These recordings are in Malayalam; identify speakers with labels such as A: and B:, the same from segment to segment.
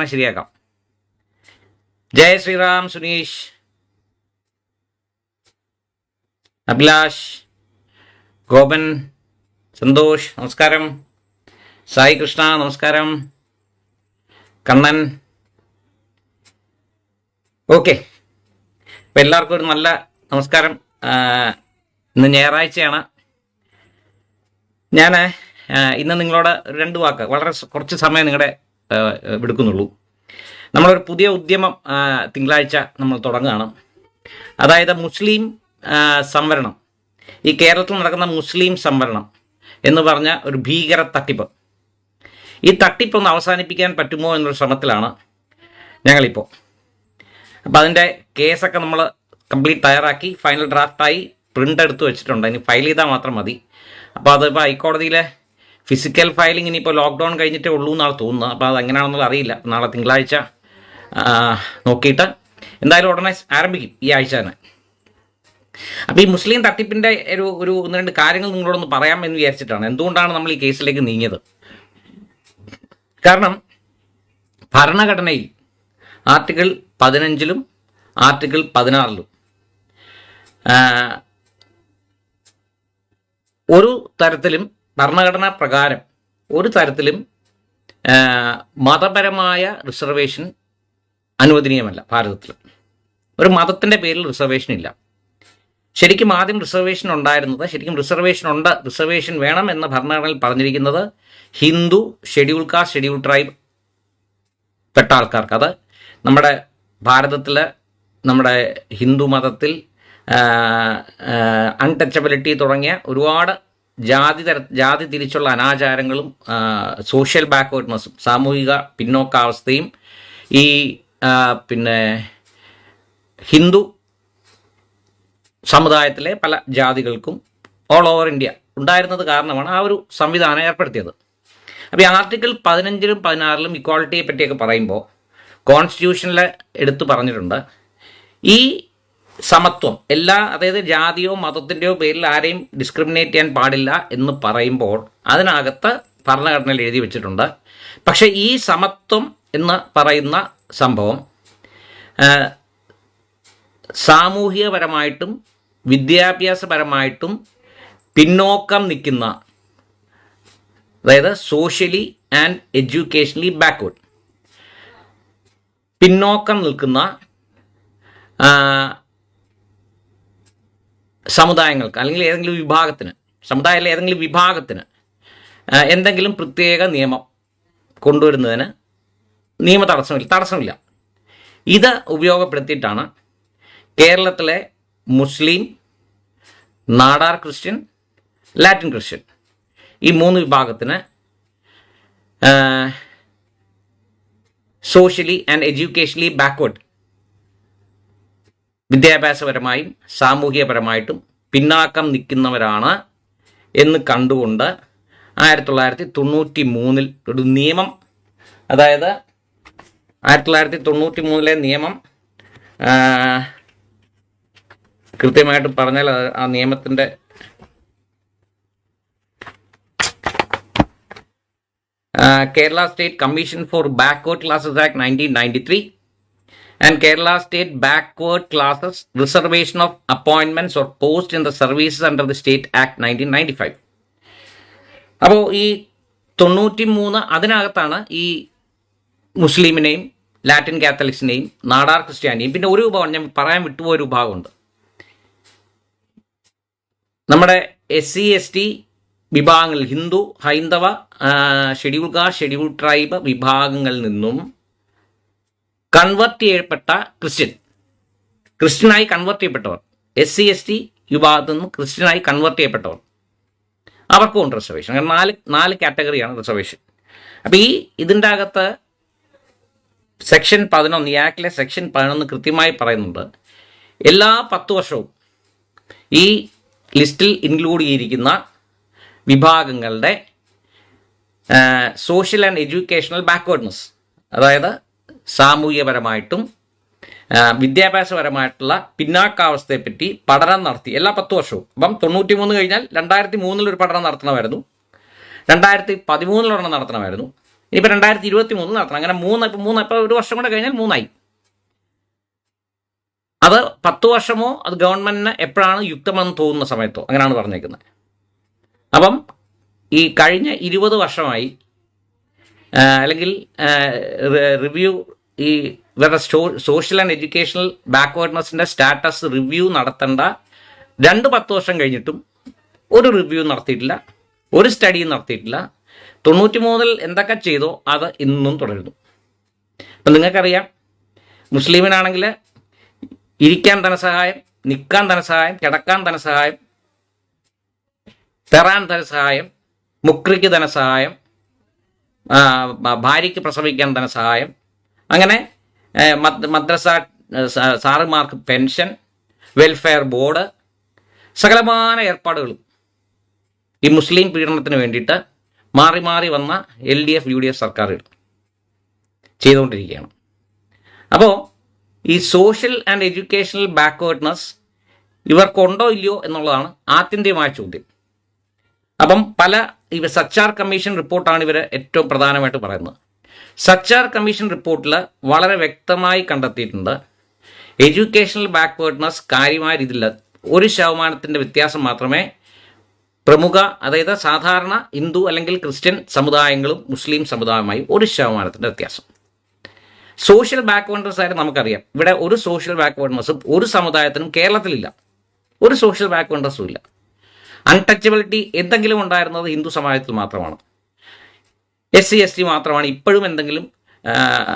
A: പ്രശ്നം ശരിയാക്കാം. ജയ ശ്രീറാം സുനീഷ്. അഭിലാഷ്. ഗോപൻ. സന്തോഷ്. നമസ്കാരം. സായി കൃഷ്ണ നമസ്കാരം. കണ്ണൻ. ഓക്കെ. അപ്പം എല്ലാവർക്കും ഒരു നല്ല നമസ്കാരം. ഇന്ന് ഞായറാഴ്ചയാണ്. ഞാൻ ഇന്ന് നിങ്ങളോട് രണ്ട് വാക്ക്. വളരെ കുറച്ച് സമയം നിങ്ങളുടെ എടുക്കുന്നുള്ളൂ. നമ്മളൊരു പുതിയ ഉദ്യമം തിങ്കളാഴ്ച നമ്മൾ തുടങ്ങുകയാണ്. അതായത് മുസ്ലിം സംവരണം. ഈ കേരളത്തിൽ നടക്കുന്ന മുസ്ലിം സംവരണം എന്ന് പറഞ്ഞ ഒരു ഭീകര തട്ടിപ്പ്. ഈ തട്ടിപ്പ് ഒന്ന് അവസാനിപ്പിക്കാൻ പറ്റുമോ എന്നൊരു ശ്രമത്തിലാണ് ഞങ്ങളിപ്പോൾ അപ്പോൾ അതിന്റെ കേസൊക്കെ നമ്മൾ കംപ്ലീറ്റ് തയ്യാറാക്കി ഫൈനൽ ഡ്രാഫ്റ്റായി പ്രിന്റ് എടുത്ത് വെച്ചിട്ടുണ്ട്. ഇനി ഫയൽ ചെയ്താൽ മാത്രം മതി. അപ്പോൾ അതിപ്പോൾ ഹൈക്കോടതിയിലെ ഫിസിക്കൽ ഫയലിംഗ് ഇനിയിപ്പോൾ ലോക്ക്ഡൗൺ കഴിഞ്ഞിട്ടേ ഉള്ളൂ എന്നാണ് തോന്നുന്നത്. അപ്പോൾ അത് എങ്ങനെയാണെന്നുള്ളത് അറിയില്ല. നാളെ തിങ്കളാഴ്ച നോക്കിയിട്ട് എന്തായാലും ഉടനെ ആരംഭിക്കും ഈ ആഴ്ച തന്നെ. അപ്പോൾ ഈ മുസ്ലിം തട്ടിപ്പിന്റെ ഒരു ഒരു ഒന്ന് രണ്ട് കാര്യങ്ങൾ നിങ്ങളോടൊന്ന് പറയാം എന്ന് വിചാരിച്ചിട്ടാണ്. എന്തുകൊണ്ടാണ് നമ്മൾ ഈ കേസിലേക്ക് നീങ്ങിയത്? കാരണം ഭരണഘടനയിൽ ആർട്ടിക്കിൾ പതിനഞ്ചിലും ആർട്ടിക്കിൾ പതിനാറിലും ഒരു തരത്തിലും ഭരണഘടനാ പ്രകാരം ഒരു തരത്തിലും മതപരമായ റിസർവേഷൻ അനുവദനീയമല്ല ഭാരതത്തിൽ. ഒരു മതത്തിന്റെ പേരിൽ റിസർവേഷൻ ഇല്ല. ശരിക്കും ആദ്യം റിസർവേഷൻ ഉണ്ടായിരുന്നത് ശരിക്കും റിസർവേഷൻ ഉണ്ട് റിസർവേഷൻ വേണം എന്ന ഭരണഘടനയിൽ പറഞ്ഞിരിക്കുന്നത് Hindu schedule caste schedule tribe പെട്ട ആൾക്കാർക്ക്. അത് നമ്മുടെ ഭാരതത്തിൽ നമ്മുടെ ഹിന്ദു മതത്തിൽ അൺടച്ചബിലിറ്റി തുടങ്ങിയ ഒരുപാട് ജാതി തര ജാതി തിരിച്ചുള്ള അനാചാരങ്ങളും സോഷ്യൽ ബാക്ക്വേർഡ്നെസ്സും സാമൂഹിക പിന്നോക്കാവസ്ഥയും ഈ പിന്നെ ഹിന്ദു സമുദായത്തിലെ പല ജാതികൾക്കും ഓൾ ഓവർ ഇന്ത്യ ഉണ്ടായിരുന്നത് കാരണമാണ് ആ ഒരു സംവിധാനം ഏർപ്പെടുത്തിയത്. അപ്പോൾ ഈ ആർട്ടിക്കിൾ പതിനഞ്ചിലും പതിനാറിലും ഇക്വാളിറ്റിയെ പറ്റിയൊക്കെ പറയുമ്പോൾ കോൺസ്റ്റിറ്റ്യൂഷനിൽ എടുത്തു പറഞ്ഞിട്ടുണ്ട്. ഈ സമത്വം എല്ലാ അതായത് ജാതിയോ മതത്തിന്റെയോ പേരിൽ ആരെയും ഡിസ്ക്രിമിനേറ്റ് ചെയ്യാൻ പാടില്ല എന്ന് പറയുമ്പോൾ അതിനകത്ത് ഭരണഘടനയിൽ എഴുതി വെച്ചിട്ടുണ്ട്. പക്ഷേ ഈ സമത്വം എന്ന് പറയുന്ന സംഭവം. സാമൂഹികപരമായിട്ടും വിദ്യാഭ്യാസപരമായിട്ടും പിന്നോക്കം നിൽക്കുന്ന അതായത് സോഷ്യലി ആൻഡ് എഡ്യൂക്കേഷണലി ബാക്ക്വേഡ് പിന്നോക്കം നിൽക്കുന്ന സമുദായങ്ങൾക്ക് അല്ലെങ്കിൽ ഏതെങ്കിലും വിഭാഗത്തിന് സമുദായത്തിലെ ഏതെങ്കിലും വിഭാഗത്തിന് എന്തെങ്കിലും പ്രത്യേക നിയമം കൊണ്ടുവരുന്നതിന് നിയമ തടസ്സമില്ല തടസ്സമില്ല. ഇത് ഉപയോഗപ്പെടുത്തിയിട്ടാണ് കേരളത്തിലെ മുസ്ലിം നാടാർ ക്രിസ്ത്യൻ ലാറ്റിൻ ക്രിസ്ത്യൻ ഈ മൂന്ന് വിഭാഗത്തിന് സോഷ്യലി ആൻഡ് എഡ്യൂക്കേഷനലി ബാക്ക്വേർഡ് വിദ്യാഭ്യാസപരമായും സാമൂഹികപരമായിട്ടും പിന്നാക്കം നിൽക്കുന്നവരാണ് എന്ന് കണ്ടുകൊണ്ട് ആയിരത്തി തൊള്ളായിരത്തി തൊണ്ണൂറ്റി മൂന്നിൽ ഒരു നിയമം അതായത് ആയിരത്തി തൊള്ളായിരത്തി തൊണ്ണൂറ്റി മൂന്നിലെ നിയമം കൃത്യമായിട്ട് പറഞ്ഞാൽ ആ നിയമത്തിന്റെ Kerala state commission for backward classes act nineteen ninety three and Kerala state backward classes reservation of appointments or post in the services under the state act nineteen ninety five. അപ്പോൾ ഈ തൊണ്ണൂറ്റി മൂന്ന് അതിനകത്താണ് ഈ മുസ്ലിമിനെയും ലാറ്റിൻ കാത്തലിക്സിനെയും നാടാർ ക്രിസ്ത്യാനിയും പിന്നെ ഒരു വിഭാഗം ഞാൻ പറയാൻ വിട്ടുപോയ ഒരു വിഭാഗമുണ്ട്. നമ്മുടെ എസ് സി എസ് ടി വിഭാഗങ്ങളിൽ ഹിന്ദു ഹൈന്ദവ ഷെഡ്യൂൾ കാസ്റ്റ് ഷെഡ്യൂൾ ട്രൈബ് വിഭാഗങ്ങളിൽ നിന്നും കൺവേർട്ട് ചെയ്യപ്പെട്ട ക്രിസ്ത്യൻ. ക്രിസ്ത്യനായി കൺവേർട്ട് ചെയ്യപ്പെട്ടവർ. എസ് സി എസ് ടി വിഭാഗത്തിൽ നിന്നും ക്രിസ്ത്യനായി കൺവേർട്ട് ചെയ്യപ്പെട്ടവർ. അവർക്കും ഉണ്ട് റിസർവേഷൻ കാരണം നാല് നാല് കാറ്റഗറിയാണ് റിസർവേഷൻ അപ്പോൾ ഈ ഇതിന്റെ അകത്ത് സെക്ഷൻ പതിനൊന്ന് ഈ ആക്ടിലെ സെക്ഷൻ പതിനൊന്ന് കൃത്യമായി പറയുന്നുണ്ട്. എല്ലാ പത്ത് വർഷവും ഈ ലിസ്റ്റിൽ ഇൻക്ലൂഡ് ചെയ്തിരിക്കുന്ന വിഭാഗങ്ങളുടെ സോഷ്യൽ ആൻഡ് എഡ്യൂക്കേഷണൽ ബാക്ക്വേർഡ്നെസ് അതായത് സാമൂഹികപരമായിട്ടും വിദ്യാഭ്യാസപരമായിട്ടുള്ള പിന്നാക്കാവസ്ഥയെപ്പറ്റി പഠനം നടത്തി എല്ലാ പത്ത് വർഷവും. അപ്പം തൊണ്ണൂറ്റി മൂന്ന് കഴിഞ്ഞാൽ രണ്ടായിരത്തി മൂന്നിൽ ഒരു പഠനം നടത്തണമായിരുന്നു. രണ്ടായിരത്തി പതിമൂന്നിലൊരെണ്ണം നടത്തണമായിരുന്നു. ഇനിയിപ്പോൾ രണ്ടായിരത്തി ഇരുപത്തി മൂന്ന് നടത്തണം. അങ്ങനെ മൂന്ന് ഇപ്പം മൂന്ന് ഇപ്പോൾ ഒരു വർഷം കൂടെ കഴിഞ്ഞാൽ മൂന്നായി. അത് പത്ത് വർഷമോ അത് ഗവൺമെന്റിന് എപ്പോഴാണ് യുക്തമെന്ന് തോന്നുന്ന സമയത്തോ അങ്ങനെയാണ് പറഞ്ഞേക്കുന്നത്. അപ്പം ഈ കഴിഞ്ഞ ഇരുപത് വർഷമായി അല്ലെങ്കിൽ റിവ്യൂ ഈ ഇവരുടെ സോഷ്യൽ ആൻഡ് എഡ്യൂക്കേഷണൽ ബാക്ക്വേർഡ്നെസ്സിന്റെ സ്റ്റാറ്റസ് റിവ്യൂ നടത്തേണ്ട രണ്ട് പത്ത് വർഷം കഴിഞ്ഞിട്ടും ഒരു റിവ്യൂ നടത്തിയിട്ടില്ല ഒരു സ്റ്റഡിയും നടത്തിയിട്ടില്ല. തൊണ്ണൂറ്റി മൂന്നിൽ എന്തൊക്കെ ചെയ്തോ അത് ഇന്നും തുടരുന്നു. അപ്പം നിങ്ങൾക്കറിയാം മുസ്ലിമിനാണെങ്കിൽ ഇരിക്കാൻ ധനസഹായം നിൽക്കാൻ ധനസഹായം കിടക്കാൻ ധനസഹായം തെറാൻ ധനസഹായം മുക്രിക്ക് ധനസഹായം ഭാര്യയ്ക്ക് പ്രസവിക്കാൻ ധനസഹായം അങ്ങനെ മദ്രസ സാറുമാർക്ക് പെൻഷൻ വെൽഫെയർ ബോർഡ് സകലമായ ഏർപ്പാടുകളും ഈ മുസ്ലിം പീഡനത്തിന് വേണ്ടിയിട്ട് മാറി മാറി വന്ന L D F U D F സർക്കാരുകൾ ചെയ്തുകൊണ്ടിരിക്കുകയാണ്. അപ്പോൾ ഈ സോഷ്യൽ ആൻഡ് എഡ്യൂക്കേഷണൽ ബാക്ക്വേർഡ്നെസ് ഇവർക്കുണ്ടോ ഇല്ലയോ എന്നുള്ളതാണ് ആത്യന്തികമായ ചോദ്യം. അപ്പം പല ഇവ സച്ചാർ കമ്മീഷൻ റിപ്പോർട്ടാണ് ഇവർ ഏറ്റവും പ്രധാനമായിട്ട് പറയുന്നത്. സച്ചാർ കമ്മീഷൻ റിപ്പോർട്ടിൽ വളരെ വ്യക്തമായി കണ്ടെത്തിയിട്ടുണ്ട് എഡ്യൂക്കേഷണൽ ബാക്ക്വേർഡ്നെസ് കാര്യമായ രീതിയിൽ ഒരു ശതമാനത്തിന്റെ വ്യത്യാസം മാത്രമേ പ്രമുഖ അതായത് സാധാരണ ഹിന്ദു അല്ലെങ്കിൽ ക്രിസ്ത്യൻ സമുദായങ്ങളും മുസ്ലിം സമുദായവുമായി ഒരു ശതമാനത്തിന്റെ വ്യത്യാസം. സോഷ്യൽ ബാക്ക്വേർഡ്നെസ് ആയിട്ട് നമുക്കറിയാം. ഇവിടെ ഒരു സോഷ്യൽ ബാക്ക്വേർഡ്നെസ്സും ഒരു സമുദായത്തിനും കേരളത്തിലില്ല. ഒരു സോഷ്യൽ ബാക്ക്വേർഡ്നെസ്സും ഇല്ല. അൺടച്ചബിലിറ്റി എന്തെങ്കിലും ഉണ്ടായിരുന്നത് ഹിന്ദു സമുദായത്തിൽ മാത്രമാണ്. എസ് സി എസ് ടി മാത്രമാണ്. ഇപ്പോഴും എന്തെങ്കിലും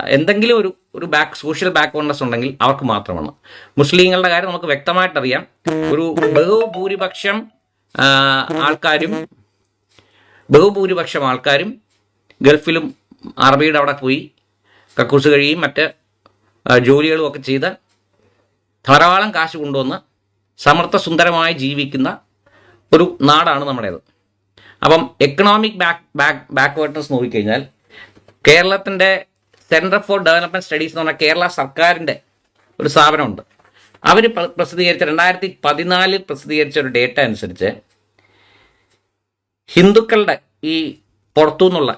A: എന്തെങ്കിലും ഒരു ഒരു ബാക്ക് സോഷ്യൽ ബാക്ക്വേർഡ്നെസ് ഉണ്ടെങ്കിൽ അവർക്ക് മാത്രമാണ്. മുസ്ലിങ്ങളുടെ കാര്യം നമുക്ക് വ്യക്തമായിട്ടറിയാം. ഒരു ബഹുഭൂരിപക്ഷം ആൾക്കാരും ബഹുഭൂരിപക്ഷം ആൾക്കാരും ഗൾഫിലും അറബിയുടെ അവിടെ പോയി കക്കൂസ് കഴിയും. മറ്റ് ജോലികളും ഒക്കെ ചെയ്ത് ധാരാളം കാശ് കൊണ്ടുവന്ന് സമർത്ഥ സുന്ദരമായി ജീവിക്കുന്ന ഒരു നാടാണ് നമ്മുടേത്. അപ്പം എക്കണോമിക് ബാക്ക് ബാക്ക് ബാക്ക്വേർഡ്നസ് നോക്കിക്കഴിഞ്ഞാൽ കേരളത്തിന്റെ സെന്റർ ഫോർ ഡെവലപ്മെന്റ് സ്റ്റഡീസ് എന്ന് പറഞ്ഞാൽ കേരള സർക്കാരിന്റെ ഒരു സ്ഥാപനമുണ്ട്. അവർ പ്രസിദ്ധീകരിച്ച രണ്ടായിരത്തി പതിനാലിൽ പ്രസിദ്ധീകരിച്ച ഒരു ഡേറ്റ അനുസരിച്ച് ഹിന്ദുക്കളുടെ ഈ പുറത്തു നിന്നുള്ള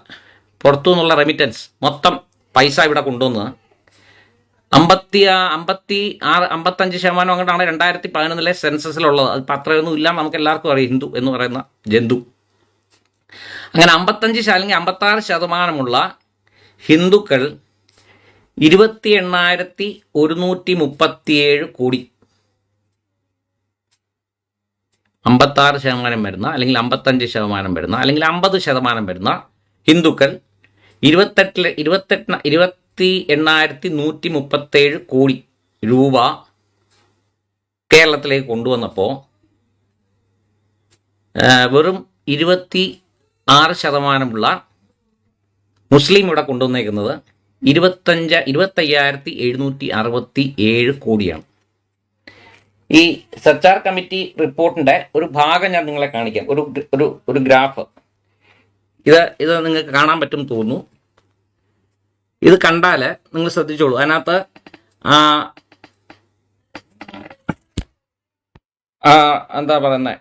A: പുറത്തു നിന്നുള്ള റെമിറ്റൻസ് മൊത്തം പൈസ ഇവിടെ കൊണ്ടുവന്നത് അമ്പത്തി അമ്പത്തി ആറ് അമ്പത്തഞ്ച് ശതമാനം അങ്ങോട്ടാണ് രണ്ടായിരത്തി പതിനൊന്നിലെ സെൻസസിലുള്ളത് അത് അത്രയൊന്നും ഇല്ല നമുക്ക് എല്ലാവർക്കും അറിയാം. ഹിന്ദു എന്ന് പറയുന്ന ജന്തു. അങ്ങനെ അമ്പത്തഞ്ച് അല്ലെങ്കിൽ അമ്പത്താറ് ശതമാനമുള്ള ഹിന്ദുക്കൾ ഇരുപത്തി എണ്ണായിരത്തി ഒരുന്നൂറ്റി മുപ്പത്തിയേഴ് കോടി. അമ്പത്താറ് ശതമാനം വരുന്ന അല്ലെങ്കിൽ അമ്പത്തഞ്ച് ശതമാനം വരുന്ന അല്ലെങ്കിൽ അമ്പത് ശതമാനം വരുന്ന ഹിന്ദുക്കൾ ഇരുപത്തെട്ടിൽ ഇരുപത്തെട്ട് ഇരുപത്തി എണ്ണായിരത്തി നൂറ്റി മുപ്പത്തേഴ് കോടി രൂപ കേരളത്തിലേക്ക് കൊണ്ടുവന്നപ്പോൾ വെറും ഇരുപത്തി ആറ് ശതമാനമുള്ള മുസ്ലിം ഇവിടെ കൊണ്ടുവന്നേക്കുന്നത് ഇരുപത്തഞ്ച് ഇരുപത്തയ്യായിരത്തി എഴുന്നൂറ്റി അറുപത്തി ഏഴ് കോടിയാണ്. ഈ സർച്ചാർ കമ്മിറ്റി റിപ്പോർട്ടിന്റെ ഒരു ഭാഗം ഞാൻ നിങ്ങളെ കാണിക്കാം. ഒരു ഒരു ഒരു ഗ്രാഫ്. ഇത് ഇത് നിങ്ങൾക്ക് കാണാൻ പറ്റും തോന്നുന്നു. ഇത് കണ്ടാൽ നിങ്ങൾ ശ്രദ്ധിച്ചോളൂ. അതിനകത്ത് എന്താ പറയുന്നത്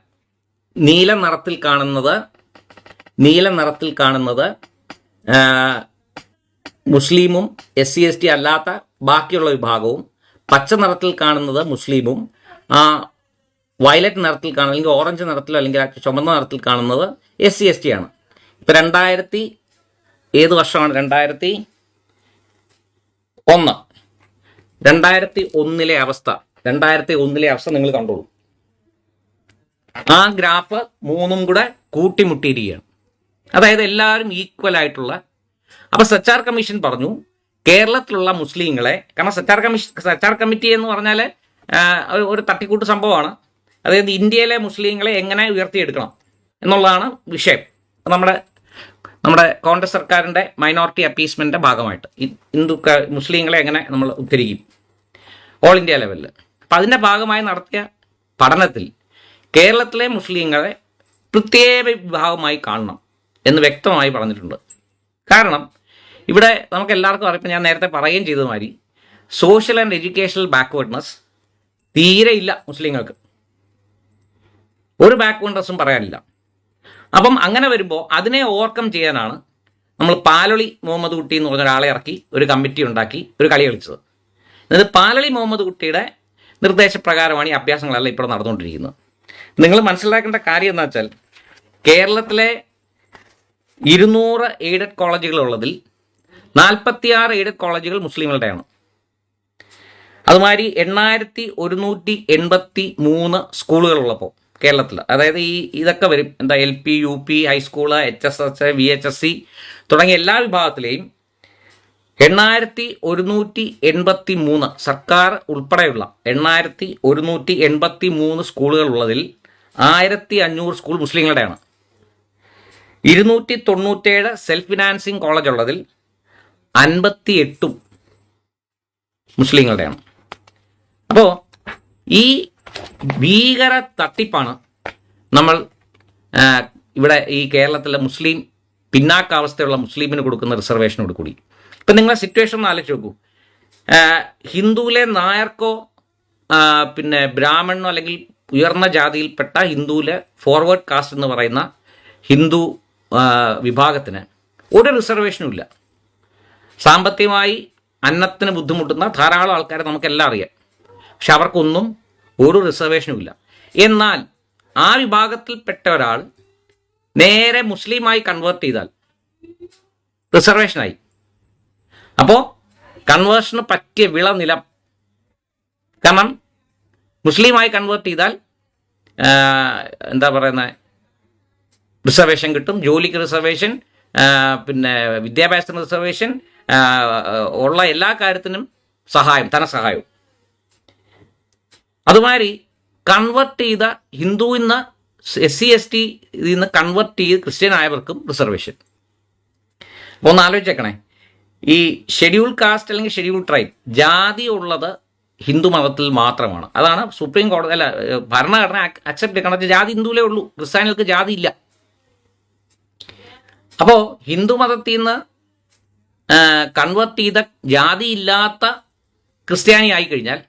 A: നീല നിറത്തിൽ കാണുന്നത് നീല നിറത്തിൽ കാണുന്നത് മുസ്ലിമും എസ് സി എസ് ടി അല്ലാത്ത ബാക്കിയുള്ള വിഭാഗവും പച്ച നിറത്തിൽ കാണുന്നത് മുസ്ലിമും ആ വയലറ്റ് നിറത്തിൽ കാണുന്ന അല്ലെങ്കിൽ ഓറഞ്ച് നിറത്തിൽ അല്ലെങ്കിൽ ചുമന്ന നിറത്തിൽ കാണുന്നത് എസ് സി എസ് ടി ആണ്. ഇപ്പം രണ്ടായിരത്തി ഏത് വർഷമാണ്? രണ്ടായിരത്തി ഒന്ന്. രണ്ടായിരത്തി ഒന്നിലെ അവസ്ഥ. രണ്ടായിരത്തി ഒന്നിലെ അവസ്ഥ നിങ്ങൾ കണ്ടോളൂ. ആ ഗ്രാഫ് മൂന്നും കൂടെ കൂട്ടിമുട്ടിയിരിക്കുകയാണ്. അതായത് എല്ലാവരും ഈക്വൽ ആയിട്ടുള്ള അപ്പൊ സച്ചാർ കമ്മീഷൻ പറഞ്ഞു കേരളത്തിലുള്ള മുസ്ലിങ്ങളെ കാരണം സച്ചാർ കമ്മീഷൻ സച്ചാർ കമ്മിറ്റി എന്ന് പറഞ്ഞാൽ ഒരു തട്ടിക്കൂട്ട് സംഭവമാണ്. അതായത് ഇന്ത്യയിലെ മുസ്ലിങ്ങളെ എങ്ങനെ ഉയർത്തിയെടുക്കണം എന്നുള്ളതാണ് വിഷയം. നമ്മുടെ നമ്മുടെ കോൺഗ്രസ് സർക്കാരിന്റെ മൈനോറിറ്റി അപ്പീസ്മെന്റിന്റെ ഭാഗമായിട്ട് ഹിന്ദു മുസ്ലിങ്ങളെ എങ്ങനെ നമ്മൾ ഉദ്ധരിക്കും? ഓൾ ഇന്ത്യ ലെവലിൽ അപ്പം അതിന്റെ ഭാഗമായി നടത്തിയ പഠനത്തിൽ കേരളത്തിലെ മുസ്ലിങ്ങളെ പ്രത്യേക വിഭാഗമായി കാണണം എന്ന് വ്യക്തമായി പറഞ്ഞിട്ടുണ്ട്. കാരണം ഇവിടെ നമുക്ക് എല്ലാവർക്കും അറിയാം ഞാൻ നേരത്തെ പറയുകയും ചെയ്ത മാതിരി സോഷ്യൽ ആൻഡ് എഡ്യൂക്കേഷണൽ ബാക്ക്വേർഡ്നെസ് തീരെ ഇല്ല മുസ്ലിങ്ങൾക്ക്. ഒരു ബാക്ക്വേർഡ്നെസ്സും പറയാനില്ല. അപ്പം അങ്ങനെ വരുമ്പോൾ അതിനെ ഓവർകം ചെയ്യാനാണ് നമ്മൾ പാലൊളി മുഹമ്മദ് കുട്ടി എന്ന് പറഞ്ഞ ഒരാളെ ഇറക്കി ഒരു കമ്മിറ്റി ഉണ്ടാക്കി ഒരു കളി കളിച്ചത്. അതായത് പാലളി മുഹമ്മദ് കുട്ടിയുടെ നിർദ്ദേശപ്രകാരമാണ് ഈ അഭ്യാസങ്ങളെല്ലാം ഇപ്പോൾ നടന്നുകൊണ്ടിരിക്കുന്നത്. നിങ്ങൾ മനസ്സിലാക്കേണ്ട കാര്യം എന്താ വെച്ചാൽ കേരളത്തിലെ ഇരുന്നൂറ് എയ്ഡഡ് കോളേജുകളുള്ളതിൽ നാൽപ്പത്തിയാറ് എയ്ഡഡ് കോളേജുകൾ മുസ്ലിങ്ങളുടെയാണ് അതുമാതിരി എണ്ണായിരത്തി ഒരുന്നൂറ്റി എൺപത്തി മൂന്ന് സ്കൂളുകളുള്ളപ്പോൾ കേരളത്തിൽ. അതായത് ഈ ഇതൊക്കെ വരും. എന്താ L P U P high school H S S V H S C തുടങ്ങിയ എല്ലാ വിഭാഗത്തിലെയും എണ്ണായിരത്തി ഒരുന്നൂറ്റി എൺപത്തി മൂന്ന് സർക്കാർ ഉൾപ്പെടെയുള്ള എണ്ണായിരത്തി ഒരുന്നൂറ്റി എൺപത്തി മൂന്ന് സ്കൂളുകളുള്ളതിൽ ആയിരത്തി അഞ്ഞൂറ് സ്കൂൾ മുസ്ലിങ്ങളുടെയാണ് ഇരുന്നൂറ്റി തൊണ്ണൂറ്റേഴ് സെൽഫ് ഫിനാൻസിങ് കോളേജ് ഉള്ളതിൽ അൻപത്തി എട്ടും മുസ്ലിങ്ങളുടെയാണ്. അപ്പോൾ ഈ ഭീകര തട്ടിപ്പാണ് നമ്മൾ ഇവിടെ ഈ കേരളത്തിലെ മുസ്ലിം പിന്നാക്കാവസ്ഥയുള്ള മുസ്ലിമിന് കൊടുക്കുന്ന റിസർവേഷനോട് കൂടി. ഇപ്പം നിങ്ങളെ സിറ്റുവേഷൻ ഒന്ന് ആലോചിച്ച് നോക്കൂ. ഹിന്ദുവിലെ നായർക്കോ പിന്നെ ബ്രാഹ്മണനോ അല്ലെങ്കിൽ ഉയർന്ന ജാതിയിൽപ്പെട്ട ഹിന്ദുവിലെ ഫോർവേഡ് കാസ്റ്റ് എന്ന് പറയുന്ന ഹിന്ദു വിഭാഗത്തിന് ഒരു റിസർവേഷനും ഇല്ല. സാമ്പത്തികമായി അന്നത്തിന് ബുദ്ധിമുട്ടുന്ന ധാരാളം ആൾക്കാരെ നമുക്കെല്ലാം അറിയാം. പക്ഷെ അവർക്കൊന്നും ഒരു റിസർവേഷനും ഇല്ല. എന്നാൽ ആ വിഭാഗത്തിൽപ്പെട്ട ഒരാൾ നേരെ മുസ്ലിമായി കൺവേർട്ട് ചെയ്താൽ റിസർവേഷനായി അപ്പോൾ കൺവേർഷന് പറ്റിയ വിള നിലം. കാരണം മുസ്ലിമായി കൺവേർട്ട് ചെയ്താൽ എന്താ പറയുന്ന? റിസർവേഷൻ കിട്ടും. ജോലിക്ക് റിസർവേഷൻ പിന്നെ വിദ്യാഭ്യാസത്തിന് റിസർവേഷൻ ഉള്ള എല്ലാ കാര്യത്തിനും സഹായം ധനസഹായവും. അതുമാതിരി കൺവെർട്ട് ചെയ്ത ഹിന്ദു നിന്ന് എസ് സി എസ് ടി ഇതിൽ നിന്ന് കൺവെർട്ട് ചെയ്ത് ക്രിസ്ത്യൻ ആയവർക്കും റിസർവേഷൻ അപ്പോൾ ഒന്ന് ആലോചിച്ചേക്കണേ. ഈ ഷെഡ്യൂൾ കാസ്റ്റ് അല്ലെങ്കിൽ ഷെഡ്യൂൾ ട്രൈബ് ജാതി ഉള്ളത് ഹിന്ദു മതത്തിൽ മാത്രമാണ്. അതാണ് സുപ്രീം കോടതി അല്ല ഭരണഘടന അക്സെപ്റ്റ് ചെയ്യണം. ജാതി ഹിന്ദുവിലേ ഉള്ളൂ. ക്രിസ്ത്യാനികൾക്ക് ജാതി ഇല്ല. അപ്പോൾ ഹിന്ദു മതത്തിൽ നിന്ന് കൺവെർട്ട് ചെയ്ത ജാതി ഇല്ലാത്ത ക്രിസ്ത്യാനി ആയി കഴിഞ്ഞാൽ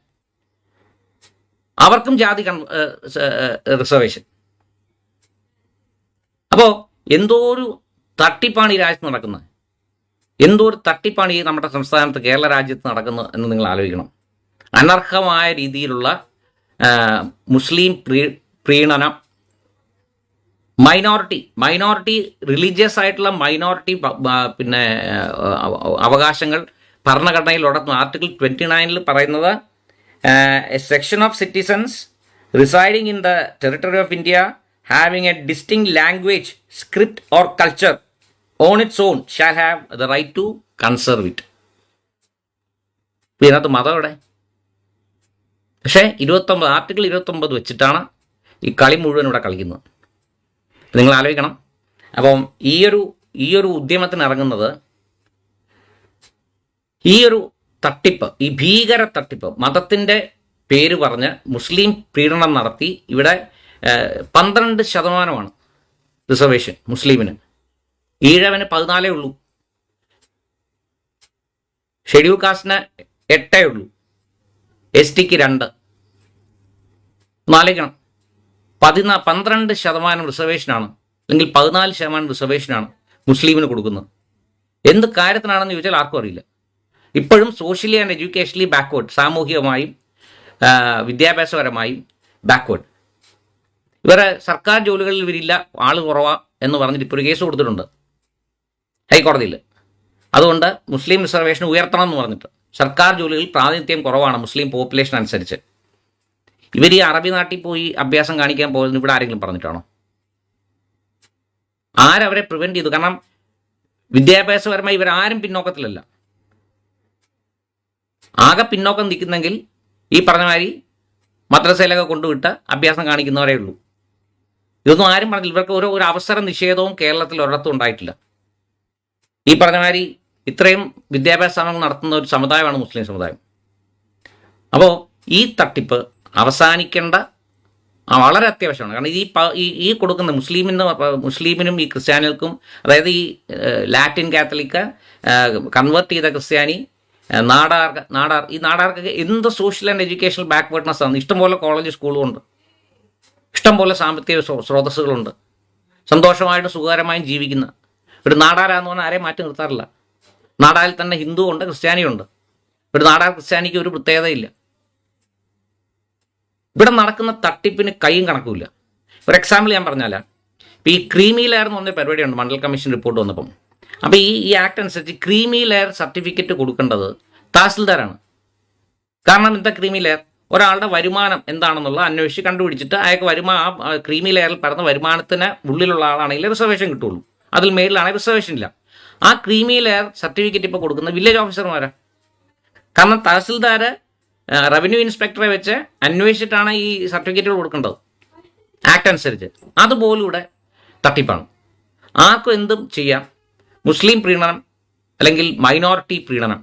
A: അവർക്കും ജാതി കൺ റിസർവേഷൻ അപ്പോൾ എന്തോ ഒരു തട്ടിപ്പാണ് ഈ രാജ്യത്ത് നടക്കുന്നത്? എന്തോ ഒരു തട്ടിപ്പാണ് ഈ നമ്മുടെ സംസ്ഥാനത്ത് കേരള രാജ്യത്ത് നടക്കുന്നത് എന്ന് നിങ്ങൾ ആലോചിക്കണം. അനർഹമായ രീതിയിലുള്ള മുസ്ലിം പ്രീ പ്രീണനം മൈനോറിറ്റി മൈനോറിറ്റി റിലീജിയസ് ആയിട്ടുള്ള മൈനോറിറ്റി പിന്നെ അവകാശങ്ങൾ ഭരണഘടനയിൽ ഉടക്കുന്നു ആർട്ടിക്കിൾ ട്വന്റി നയനിൽ പറയുന്നത് section of citizens residing in the territory of India having a distinct language script or culture on its own shall have the right to conserve it ഇതിനകത്ത് മതം എവിടെ? പക്ഷേ ഇരുപത്തൊമ്പത് ആർട്ടിക്കിൾ ഇരുപത്തൊമ്പത് വെച്ചിട്ടാണ് ഈ കളി മുഴുവൻ ഇവിടെ കളിക്കുന്നത്. നിങ്ങൾ ആലോചിക്കണം അപ്പം ഈ ഒരു ഈ ഒരു ഉദ്യമത്തിന് ഇറങ്ങുന്നത് ഈ ഒരു തട്ടിപ്പ് ഈ ഭീകര തട്ടിപ്പ് മതത്തിന്റെ പേര് പറഞ്ഞ് മുസ്ലിം പീഡനം നടത്തി ഇവിടെ പന്ത്രണ്ട് ശതമാനമാണ് റിസർവേഷൻ മുസ്ലിമിന്. ഈഴവന് പതിനാലേ ഉള്ളൂ. ഷെഡ്യൂൾ കാസ്റ്റിന് എട്ടേ ഉള്ളൂ. എസ് ടിക്ക് രണ്ട്. നാലിക്കണം പതിനാ പന്ത്രണ്ട് ശതമാനം റിസർവേഷനാണ്. അല്ലെങ്കിൽ പതിനാല് ശതമാനം റിസർവേഷനാണ് മുസ്ലിമിന് കൊടുക്കുന്നത്. എന്ത് കാര്യത്തിനാണെന്ന് ചോദിച്ചാൽ ആർക്കും അറിയില്ല. ഇപ്പോഴും സോഷ്യലി ആൻഡ് എഡ്യൂക്കേഷനലി ബാക്ക്വേർഡ് സാമൂഹികമായും വിദ്യാഭ്യാസപരമായും ബാക്ക്വേർഡ്. ഇവരെ സർക്കാർ ജോലികളിൽ ഇവരില്ല ആൾ കുറവാ എന്ന് പറഞ്ഞിട്ട് ഇപ്പോൾ കേസ് കൊടുത്തിട്ടുണ്ട്. ഹൈക്കോടതിയിൽ. അതുകൊണ്ട് മുസ്ലിം റിസർവേഷൻ ഉയർത്തണം എന്ന് പറഞ്ഞിട്ട്. സർക്കാർ ജോലികളിൽ പ്രാതിനിധ്യം കുറവാണ് മുസ്ലിം പോപ്പുലേഷൻ അനുസരിച്ച്. ഇവർ ഈ അറബി നാട്ടിൽ പോയി അഭ്യാസം കാണിക്കാൻ പോകുന്നത് ഇവിടെ ആരെങ്കിലും പറഞ്ഞിട്ടാണോ? ആരവരെ പ്രിവെന്റ് ചെയ്തു? കാരണം വിദ്യാഭ്യാസപരമായി ഇവരാരും പിന്നോക്കത്തിലല്ല. ആകെ പിന്നോക്കം നിൽക്കുന്നെങ്കിൽ ഈ പറഞ്ഞ മാതിരി മദ്രസയിലൊക്കെ കൊണ്ടുവിട്ട് അഭ്യാസം കാണിക്കുന്നവരേ ഉള്ളൂ. ഇതൊന്നും ആരും പറഞ്ഞില്ല. ഇവർക്ക് ഓരോ ഒരു അവസര നിഷേധവും കേരളത്തിൽ ഒരിടത്തും ഉണ്ടായിട്ടില്ല. ഈ പറഞ്ഞ മാതിരി ഇത്രയും വിദ്യാഭ്യാസ നടത്തുന്ന ഒരു സമുദായമാണ് മുസ്ലിം സമുദായം. അപ്പോൾ ഈ തട്ടിപ്പ് അവസാനിക്കേണ്ട വളരെ അത്യാവശ്യമാണ്. കാരണം ഈ ഈ കൊടുക്കുന്ന മുസ്ലിമിന് മുസ്ലിമിനും ഈ ക്രിസ്ത്യാനികൾക്കും അതായത് ഈ ലാറ്റിൻ കാത്തലിക്ക് കൺവേർട്ട് ചെയ്ത ക്രിസ്ത്യാനി നാടാർ നാടാർ ഈ നാടാർക്കൊക്കെ എന്ത് സോഷ്യൽ ആൻഡ് എഡ്യൂക്കേഷണൽ ബാക്ക്വേർഡ്നെസ് ആണ്. ഇഷ്ടംപോലെ കോളേജ് സ്കൂളുമുണ്ട് ഇഷ്ടംപോലെ സാമ്പത്തിക സ്രോതസ്സുകളുണ്ട്. സന്തോഷമായിട്ട് സുഖകരമായും ജീവിക്കുന്ന. ഒരു നാടാരാന്ന് പറഞ്ഞാൽ ആരെയും മാറ്റി നിർത്താറില്ല. നാടാരിൽ തന്നെ ഹിന്ദുവുണ്ട് ക്രിസ്ത്യാനിയുണ്ട്. ഒരു നാടാർ ക്രിസ്ത്യാനിക്ക് ഒരു പ്രത്യേകതയില്ല. ഇവിടെ നടക്കുന്ന തട്ടിപ്പിന് കൈയും കണക്കുമില്ല. ഒരു എക്സാമ്പിൾ ഞാൻ പറഞ്ഞാല ഇപ്പം ഈ ക്രീമി ലെയർ എന്ന് പറഞ്ഞ പരിപാടിയുണ്ട് മണ്ഡൽ കമ്മീഷൻ റിപ്പോർട്ട് വന്നപ്പം. അപ്പോൾ ഈ ഈ ആക്ട് അനുസരിച്ച് ക്രീമി ലെയർ സർട്ടിഫിക്കറ്റ് കൊടുക്കേണ്ടത് തഹസിൽദാരാണ്. കാരണം എന്താ ക്രീമി ലെയർ? ഒരാളുടെ വരുമാനം എന്താണെന്നുള്ള അന്വേഷിച്ച് കണ്ടുപിടിച്ചിട്ട് അയാൾക്ക് വരുമാ ആ ക്രീമി ലെയറിൽ പറഞ്ഞ വരുമാനത്തിന് ഉള്ളിലുള്ള ആളാണെങ്കിൽ റിസർവേഷൻ കിട്ടുള്ളൂ. അതിൽ മേളിലാണെങ്കിൽ റിസർവേഷൻ ഇല്ല. ആ ക്രീമി ലെയർ സർട്ടിഫിക്കറ്റ് ഇപ്പോൾ കൊടുക്കുന്ന വില്ലേജ് ഓഫീസർമാരാണ് കാരണം തഹസിൽദാർ റവന്യൂ ഇൻസ്പെക്ടറെ വെച്ച് അന്വേഷിച്ചിട്ടാണ് ഈ സർട്ടിഫിക്കറ്റുകൾ കൊടുക്കേണ്ടത്. ആക്ട് അനുസരിച്ച്. അതുപോലും ഇവിടെ തട്ടിപ്പാണ്. ആർക്കും എന്തും ചെയ്യാം. മുസ്ലിം പ്രീണനം അല്ലെങ്കിൽ മൈനോറിറ്റി പ്രീണനം.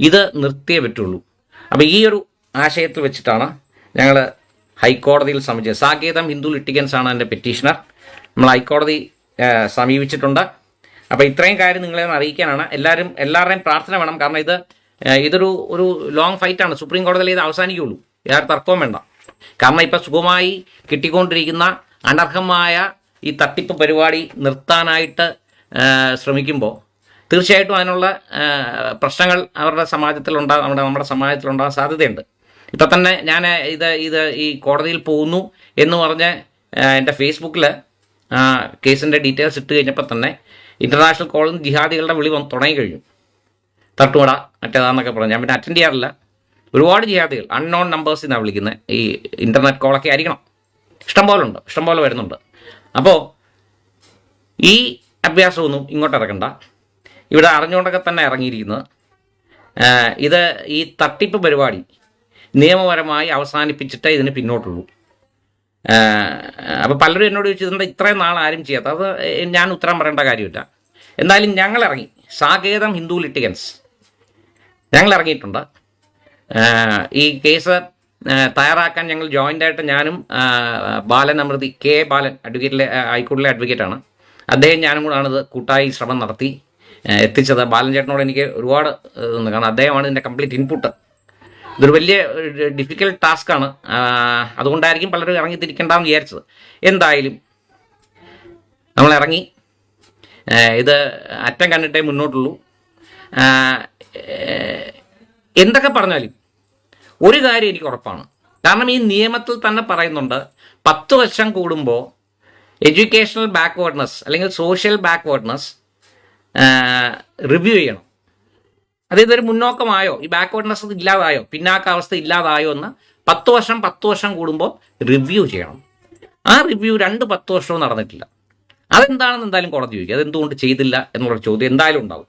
A: ഇത് നിർത്തിയേ പറ്റുള്ളൂ. അപ്പോൾ ഈ ഒരു ആശയത്തിൽ വെച്ചിട്ടാണ് ഞങ്ങൾ ഹൈക്കോടതിയിൽ സമീപിച്ചത്. സാകേതം ഹിന്ദു ലിറ്റിക്കൻസ് ആണ് എന്റെ പെറ്റീഷണർ നമ്മൾ ഹൈക്കോടതി സമീപിച്ചിട്ടുണ്ട്. അപ്പോൾ ഇത്രയും കാര്യം നിങ്ങളെ ഒന്ന് അറിയിക്കാനാണ്. എല്ലാവരും എല്ലാവരുടെയും പ്രാർത്ഥന വേണം. കാരണം ഇത് ഇതൊരു ഒരു ലോങ് ഫൈറ്റാണ് സുപ്രീം കോടതിയിൽ ഇത് അവസാനിക്കുകയുള്ളൂ യാതൊരു തർക്കവും വേണ്ട. കാരണം ഇപ്പം സുഖമായി കിട്ടിക്കൊണ്ടിരിക്കുന്ന അനർഹമായ ഈ തട്ടിപ്പ് പരിപാടി നിർത്താനായിട്ട് ശ്രമിക്കുമ്പോൾ തീർച്ചയായിട്ടും അതിനുള്ള പ്രശ്നങ്ങൾ അവരുടെ സമാജത്തിലുണ്ടാകും നമ്മുടെ നമ്മുടെ സമാജത്തിലുണ്ടാകാൻ സാധ്യതയുണ്ട്. ഇപ്പം തന്നെ ഞാൻ ഇത് ഇത് ഈ കോടതിയിൽ പോകുന്നു എന്ന് പറഞ്ഞ് എന്റെ ഫേസ്ബുക്കിൽ കേസിന്റെ ഡീറ്റെയിൽസ് ഇട്ട് കഴിഞ്ഞപ്പോൾ തന്നെ ഇന്റർനാഷണൽ നിന്ന് ജിഹാദികളുടെ വിളി തുടങ്ങി കഴിഞ്ഞു തട്ടുവട മറ്റേതാന്നൊക്കെ പറഞ്ഞു. ഞാൻ പിന്നെ അറ്റൻഡ് ചെയ്യാറില്ല. ഒരുപാട് ജിഹാദികൾ അൺനോൺ നമ്പേഴ്സ് എന്നാണ് വിളിക്കുന്നത് ഈ ഇന്റർനെറ്റ് കോളൊക്കെ ആയിരിക്കണം. ഇഷ്ടംപോലെ ഉണ്ട്. ഇഷ്ടംപോലെ വരുന്നുണ്ട്. അപ്പോൾ ഈ അഭ്യാസമൊന്നും ഇങ്ങോട്ട് ഇറക്കണ്ട. ഇവിടെ അറിഞ്ഞുകൊണ്ടൊക്കെ തന്നെ ഇറങ്ങിയിരിക്കുന്നത്. ഇത് ഈ തട്ടിപ്പ് പരിപാടി നിയമപരമായി അവസാനിപ്പിച്ചിട്ടേ ഇതിന് പിന്നോട്ടുള്ളൂ. അപ്പോൾ പലരും എന്നോട് ചോദിച്ചിട്ടുണ്ട് ഇത്രയും നാൾ ആരും ചെയ്യാത്ത അത് ഞാൻ ഉത്തരം പറയേണ്ട കാര്യമില്ല. എന്തായാലും ഞങ്ങൾ ഇറങ്ങി. സാകേതം ഹിന്ദു ലിറ്റിഗൻസ് ഞങ്ങൾ ഇറങ്ങിയിട്ടുണ്ട് ഈ കേസ് തയ്യാറാക്കാൻ ഞങ്ങൾ ജോയിന്റ് ആയിട്ട് ഞാനും ബാലൻ അമൃതി കെ ബാലൻ അഡ്വക്കേറ്റിലെ ഹൈക്കോടതിയിലെ അഡ്വക്കേറ്റാണ് അദ്ദേഹം ഞാനും കൂടാണ് ഇത് കൂട്ടായി ശ്രമം നടത്തി എത്തിച്ചത്. ബാലൻ ചേട്ടനോട് എനിക്ക് ഒരുപാട് ഇതുണ്ട്. കാരണം അദ്ദേഹമാണ് ഇതിന്റെ കംപ്ലീറ്റ് ഇൻപുട്ട് ഇതൊരു വലിയ ഡിഫിക്കൽട്ട് ടാസ്ക്കാണ് അതുകൊണ്ടായിരിക്കും പലരും ഇറങ്ങി തിരിക്കേണ്ടെന്ന് വിചാരിച്ചത്. എന്തായാലും നമ്മൾ ഇറങ്ങി. ഇത് അറ്റം കണ്ടിട്ടേ മുന്നോട്ടുള്ളൂ. എന്തൊക്കെ പറഞ്ഞാലും ഒരു കാര്യം എനിക്ക് ഉറപ്പാണ്. കാരണം ഈ നിയമത്തിൽ തന്നെ പറയുന്നുണ്ട് പത്ത് വർഷം കൂടുമ്പോൾ എഡ്യൂക്കേഷണൽ ബാക്ക്വേർഡ്നെസ് അല്ലെങ്കിൽ സോഷ്യൽ ബാക്ക്വേർഡ്നെസ് റിവ്യൂ ചെയ്യണം. അതായത് ഒരു മുന്നോക്കമായോ ഈ ബാക്ക്വേർഡ്നെസ് ഇല്ലാതായോ പിന്നാക്കാവസ്ഥ ഇല്ലാതായോ എന്ന് പത്ത് വർഷം പത്ത് വർഷം കൂടുമ്പോൾ റിവ്യൂ ചെയ്യണം. ആ റിവ്യൂ രണ്ട് പത്ത് വർഷവും നടന്നിട്ടില്ല. അതെന്താണെന്ന് എന്തായാലും കോടതി ചോദിക്കും. അതെന്തുകൊണ്ട് ചെയ്തില്ല എന്നുള്ള ചോദ്യം എന്തായാലും ഉണ്ടാവും.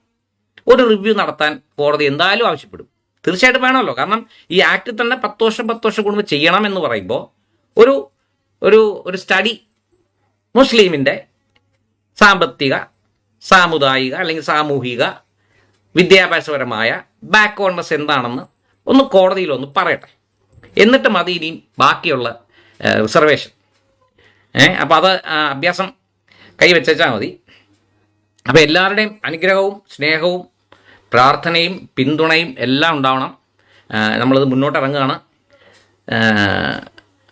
A: ഒരു റിവ്യൂ നടത്താൻ കോടതി എന്തായാലും ആവശ്യപ്പെടും. തീർച്ചയായിട്ടും വേണമല്ലോ. കാരണം ഈ ആക്ട് തന്നെ പത്ത് വർഷം പത്ത് വർഷം കൂടുമ്പോൾ ചെയ്യണം എന്ന് പറയുമ്പോൾ ഒരു ഒരു ഒരു സ്റ്റഡി മുസ്ലിമിന്റെ സാമ്പത്തിക സാമുദായിക അല്ലെങ്കിൽ സാമൂഹിക വിദ്യാഭ്യാസപരമായ ബാക്ക്വേർഡ്നെസ് എന്താണെന്ന് ഒന്ന് കോടതിയിൽ ഒന്ന് പറയട്ടെ. എന്നിട്ട് മതി ഇനിയും ബാക്കിയുള്ള റിസർവേഷൻ ഏ അപ്പോൾ അത് അഭ്യാസം കൈവച്ചാൽ മതി. അപ്പോൾ എല്ലാവരുടെയും അനുഗ്രഹവും സ്നേഹവും പ്രാർത്ഥനയും പിന്തുണയും എല്ലാം ഉണ്ടാവണം. നമ്മളത് മുന്നോട്ട് ഇറങ്ങുകയാണ്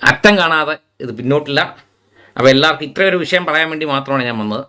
A: അറ്റം കാണാതെ ഇത് പിന്നോട്ടില്ല. അപ്പോൾ എല്ലാവർക്കും ഇത്രയൊരു വിഷയം പറയാൻ വേണ്ടി മാത്രമാണ് ഞാൻ വന്നത്.